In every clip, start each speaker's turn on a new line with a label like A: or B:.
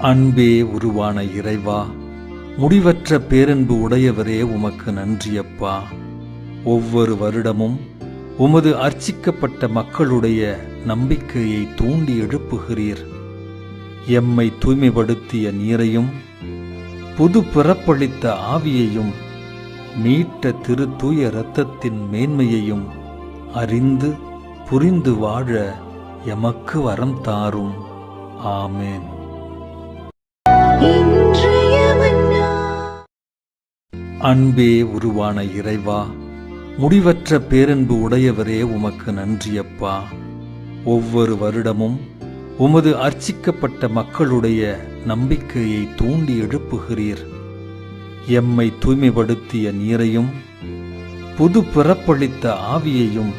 A: அன்பே உருவான இறைவா முடிவற்ற பேரன்பு உடையவரே உமக்கு நன்றியப்பா. ஒவ்வொரு வருடமும் உமது அர்ச்சிக்கப்பட்ட மக்களுடைய நம்பிக்கையை தூண்டி எழுப்புகிறீர். எம்மை தூய்மைப்படுத்திய நீரையும் புது பிறப்பளித்த ஆவியையும் மீட்ட திரு தூய இரத்தத்தின் மேன்மையையும் அறிந்து புரிந்து வாழ எமக்கு வரம் தாரும். ஆமேன். அன்பே உருவான இறைவா முடிவற்ற பேரன்பு உடையவரே உமக்கு நன்றியப்பா. ஒவ்வொரு வருடமும் உமது அர்ச்சிக்கப்பட்ட மக்களுடைய நம்பிக்கையை தூண்டி எழுப்புகிறீர். எம்மை தூய்மைப்படுத்திய நீரையும் புது பிறப்பளித்த ஆவியையும்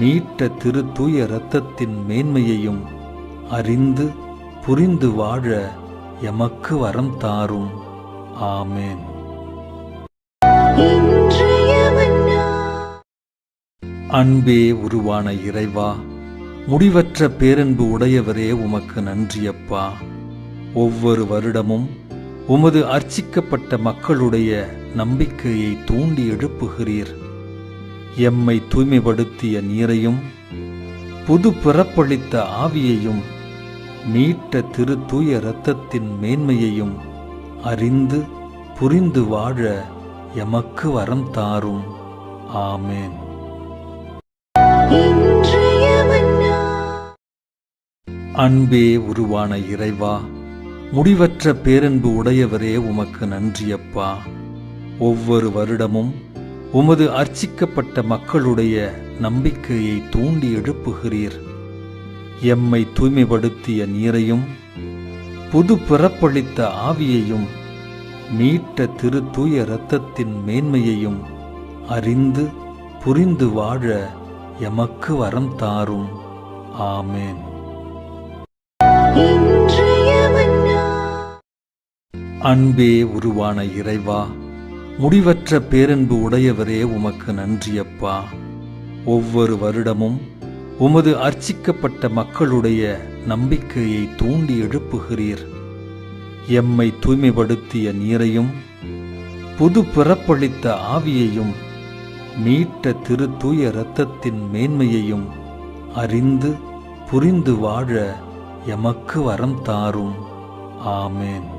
A: மீட்ட திரு தூய இரத்தத்தின் மேன்மையையும் அறிந்து புரிந்து வாழ எமக்கு வரம் தாரும். ஆமேன். அன்பே உருவான இறைவா முடிவற்ற பேரன்பு உடையவரே உமக்கு நன்றியப்பா. ஒவ்வொரு வருடமும் உமது அர்ச்சிக்கப்பட்ட மக்களுடைய நம்பிக்கையை தூண்டி எழுப்புகிறீர். எம்மை தூய்மைப்படுத்திய நீரையும் புது பிறப்பளித்த ஆவியையும் மீட்ட திரு தூய இரத்தத்தின் மேன்மையையும் அறிந்து புரிந்து வாழ எமக்கு வரம் தாரும். ஆமேன். அன்பே உருவான இறைவா முடிவற்ற பேரன்பு உடையவரே உமக்கு நன்றியப்பா. ஒவ்வொரு வருடமும் உமது அர்ச்சிக்கப்பட்ட மக்களுடைய நம்பிக்கையை தூண்டி எழுப்புகிறீர். எம்மை தூய்மைப்படுத்திய நீரையும் புது பிறப்பளித்த ஆவியையும் மீட்ட திரு தூய இரத்தத்தின் மேன்மையையும் அறிந்து புரிந்து வாழ எமக்கு வரம் தாரும். ஆமேன். அன்பே உருவான இறைவா முடிவற்ற பேரன்பு உடையவரே உமக்கு நன்றியப்பா. ஒவ்வொரு வருடமும் உமது அர்ச்சிக்கப்பட்ட மக்களுடைய நம்பிக்கையை தூண்டி எழுப்புகிறீர். எம்மை தூய்மைப்படுத்திய நீரையும் புது பிறப்பளித்த ஆவியையும் மீட்ட திரு தூய இரத்தத்தின் மேன்மையையும் அறிந்து புரிந்து வாழ எமக்கு வரம் தாரும். ஆமேன்.